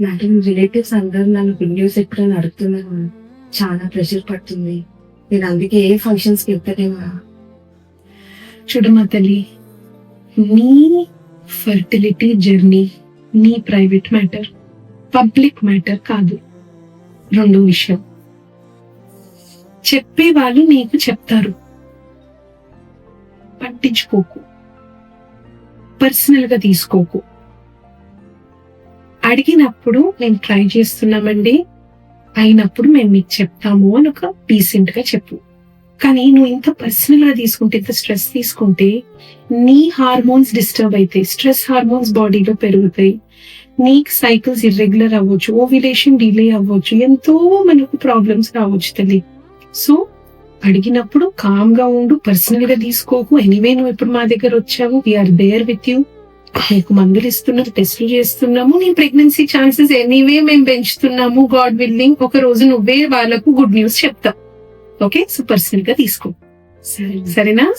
నాకు రిలేటివ్స్ అందరూ నన్ను గుడ్ న్యూస్ ఎప్పుడైనా అడుగుతున్నారు చాలా ప్రెషర్ పడుతుంది. నేను అందుకే ఏ ఫంక్షన్స్కి వెళ్తానేమా చూడమ్మా తల్లి నీ ఫర్టిలిటీ జర్నీ నీ ప్రైవేట్ మ్యాటర్ పబ్లిక్ మ్యాటర్ కాదు. రెండో విషయం. చెప్పే వాళ్ళు నీకు చెప్తారు. పట్టించుకోకు. పర్సనల్గా తీసుకోకు. అడిగినప్పుడు మేము ట్రై చేస్తున్నామండి. అయినప్పుడు మేము మీకు చెప్తాము అని ఒక డీసెంట్గా చెప్పు. కానీ నువ్వు ఇంత పర్సనల్గా తీసుకుంటే ఇంత స్ట్రెస్ తీసుకుంటే నీ హార్మోన్స్ డిస్టర్బ్ అవుతాయి స్ట్రెస్ హార్మోన్స్ బాడీలో పెరుగుతాయి. నీకు సైకిల్స్ ఇర్రెగ్యులర్ అవ్వచ్చు ఓవిలేషన్ డిలే అవ్వచ్చు ఎంతో మనకు ప్రాబ్లమ్స్ రావచ్చు తల్లి. సో అడిగినప్పుడు కామ్గా ఉండు పర్సనల్గా తీసుకోకు. ఎనీవే నువ్వు ఇప్పుడు మా దగ్గర వచ్చావు వీఆర్ దేర్ విత్ యూ నీకు మందులు ఇస్తున్నాము టెస్టులు చేస్తున్నాము నీ ప్రెగ్నెన్సీ ఛాన్సెస్ ఎనీవే మేము పెంచుతున్నాము. గాడ్ విల్లింగ్ ఒక రోజు నువ్వే వాళ్ళకు గుడ్ న్యూస్ చెప్తావు. ఓకే సో పర్సనల్గా తీసుకో. సరే. సరేనా?